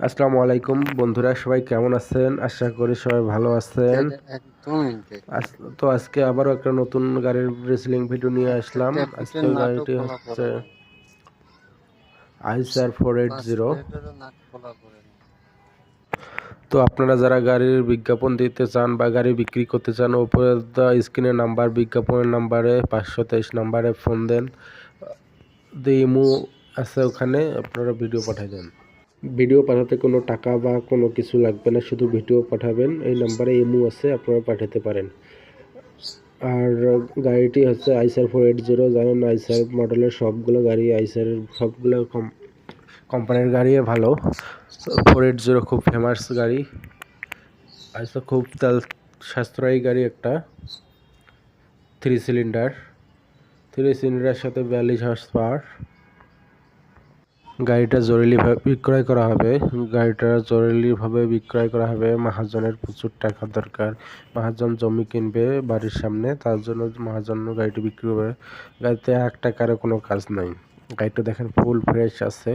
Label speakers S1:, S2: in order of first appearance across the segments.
S1: আসসালামু আলাইকুম। বন্ধুরা সবাই কেমন আছেন? আশা করি সবাই ভালো আছেন। তো আজকে আবারও একটা নতুন গাড়ির রেসলিং ভিডিও নিয়ে আসলাম। আজকে গাড়িটি হচ্ছে আইসার ফোর এইট জিরো তো আপনারা যারা গাড়ির বিজ্ঞাপন দিতে চান বা গাড়ি বিক্রি করতে চান উপরে স্ক্রিনের নাম্বার বিজ্ঞাপনের নাম্বারে পাঁচশো তেইশ নাম্বারে ফোন দেন। দিয়ে ইমো আছে ওখানে আপনারা ভিডিও পাঠিয়ে দেন। ভিডিও পাঠাতে কোনো টাকা বা কোনো কিছু লাগবে না, শুধু ভিডিও পাঠাবেন। এই নাম্বারে ইমো আছে, আপনারা পাঠাতে পারেন। আর গাড়িটি হচ্ছে আইসার ফোর এইট জিরো, জানেন আইসার মডেলের সবগুলো গাড়ি, আইসার সবগুলো কম, কোম্পানির গাড়ি ভালো। ফোর এইট জিরো খুব ফেমাস গাড়ি। আইসার খুব তেল, সাশ্রয়ী গাড়ি একটা। থ্রি সিলিন্ডার থ্রি সিলিন্ডারের সাথে বিয়াল্লিশ হার্স পাওয়ার গাড়িটা জরুরিভাবে বিক্রয় করা হবে। গাড়িটা জরুরিভাবে বিক্রয় করা হবে। মহাজনের প্রচুর টাকা দরকার মহাজন জমি কিনবে বাড়ির সামনে। তার জন্য মহাজন গাড়িটি বিক্রি করবে গাড়িতে এক টাকারও কোনো কাজ নাই। গাড়িটা দেখেন ফুল ফ্রেশ আছে।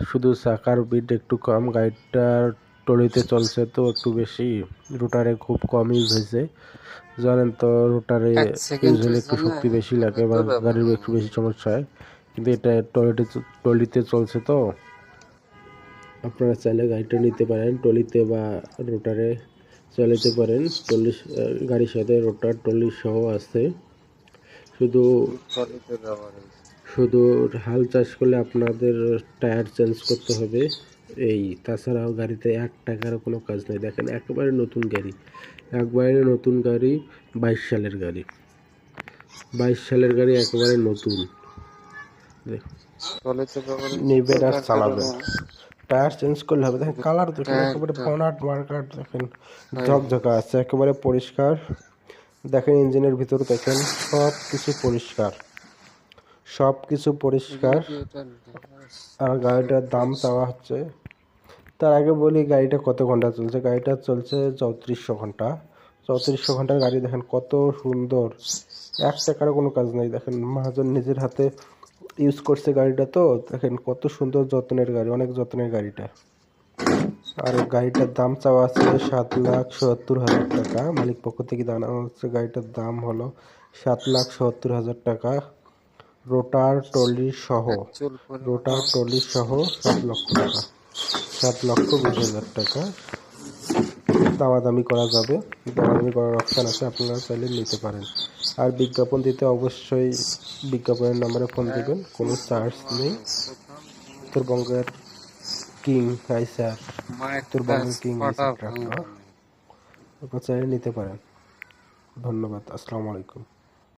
S1: শুধু চাকার বিট একটু কম। গাড়িটার টলিতে চলছে তো একটু বেশি রোটারে খুব কম ইউজ হয়েছে জানেন তো রোটারে ইউজ হলে একটু শক্তি বেশি লাগে বা গাড়ির একটু বেশি সমস্যা হয়। কিন্তু এটা টলিতে টলিতে চলছে তো। আপনারা চাইলে গাড়িটা নিতে পারেন টলিতে বা রোটারে। চালাতে পারেন টলি গাড়ির সাথে রোটার টলি সহ আছে। শুধু শুধু হাল চাষ করলে আপনাদের টায়ার চেঞ্জ করতে হবে। এই তাছাড়াও গাড়িতে এক টাকারও কোনো কাজ নেই। দেখেন একেবারে নতুন গাড়ি। একবারে নতুন গাড়ি বাইশ সালের গাড়ি। বাইশ সালের গাড়ি একেবারে নতুন। নেবেন আর চালাবেন টায়ার চেঞ্জ করলে হবে। দেখেন কালার দেখেন একেবারে ফোনাট মার্কাট দেখেন ঝকঝকা আছে একেবারে পরিষ্কার। দেখেন ইঞ্জিনের ভিতরে দেখেন সব কিছু পরিষ্কার। সব কিছু পরিষ্কার। আর গাড়িটার দাম চাওয়া হচ্ছে তার আগে বলি গাড়িটা কত ঘণ্টা চলছে? গাড়িটা চলছে চৌত্রিশশো ঘণ্টা। চৌত্রিশশো ঘণ্টার গাড়ি দেখেন কত সুন্দর। এক টাকারও কোনো কাজ নেই। দেখেন মহাজন নিজের হাতে ইউজ করছে গাড়িটা তো দেখেন কত সুন্দর যত্নের গাড়ি অনেক যত্নের গাড়িটা। আর গাড়িটার দাম চাওয়া আছে সাত লাখ সত্তর হাজার টাকা। মালিক পক্ষ থেকে জানানো হচ্ছে গাড়িটার দাম হলো সাত লাখ সত্তর হাজার টাকা। রোটার টলি সহ রোটার টলি সহ সাত লক্ষ টাকা। সাত লক্ষ বিশ হাজার টাকা। দামাদামি করা যাবে। দামাদামি করার অপশান আছে আপনারা চাইলে নিতে পারেন। আর বিজ্ঞাপন দিতে অবশ্যই বিজ্ঞাপনের নাম্বারে ফোন দেবেন কোনো চার্জ নেই। উত্তরবঙ্গের কিং হাই স্যার উত্তরবঙ্গের কিং আপনারা চাইলে নিতে পারেন। ধন্যবাদ আসসালামু আলাইকুম।